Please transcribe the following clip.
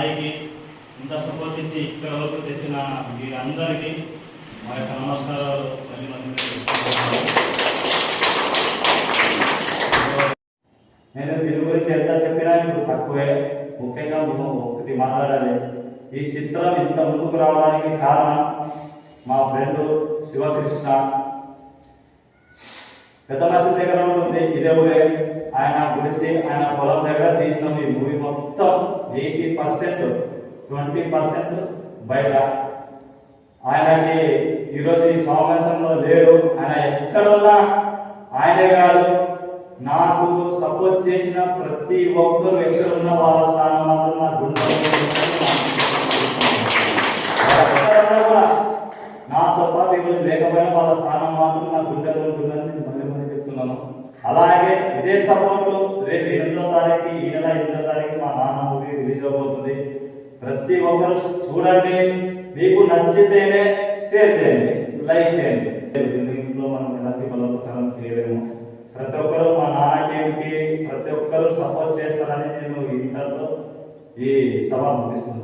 స్థాయికి ఇంత సపోర్ట్ ఇచ్చి ఇక్కడ వరకు తెచ్చిన వీరందరికీ మా యొక్క నమస్కారాలు మళ్ళీ నేను దీని గురించి ఎంత చెప్పినా ఇప్పుడు తక్కువే. ముఖ్యంగా ఒకటి మాట్లాడాలి. ఈ చిత్రం ఇంత ముందుకు రావడానికి కారణం మా ఫ్రెండ్ శివకృష్ణ. పెద్ద మసీద్ దగ్గర ఉంటుంది ఇదే ఊరే. ఆయన గుడిసి ఆయన పొలం దగ్గర తీసిన ఈ మూవీ మొత్తం ఎయిటీ పర్సెంట్ ట్వంటీ పర్సెంట్ బయట. ఆయనకి ఈరోజు ఈ సమావేశంలో లేరు ఆయన ఎక్కడున్నా ఆయనే కాదు. నాకు సపోర్ట్ చేసిన ప్రతి ఒక్కరు ఎక్కడున్న వాళ్ళ స్థానం మాత్రం నా గుండెలో నాతో పాటు ఈరోజు లేకపోయినా వాళ్ళ స్థానం మాత్రం నా గుండెలో ఉంటుందని నేను మళ్ళీ మళ్ళీ చెప్తున్నాను. అలాగే ఇదే సపోర్ట్ రేపు ఎనిమిదో తారీఖు ఈ నెల ఎనిమిదో మూవీ ప్రతి ఒక్కరు చూడండి. మీకు నచ్చితేనే షేర్ చేయండి. లైక్ చేయండి. ఇంట్లో మనం ఎలాంటి బలోపతనం చేయలేము. ప్రతి ఒక్కరు మా నాన్నకి ప్రతి ఒక్కరు సపోర్ట్ చేస్తారని నేను ఇంటర్లో ఈ సభ ముగిస్తున్నాను.